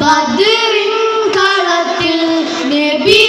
ബദറിൻ കളത്തിൽ നബി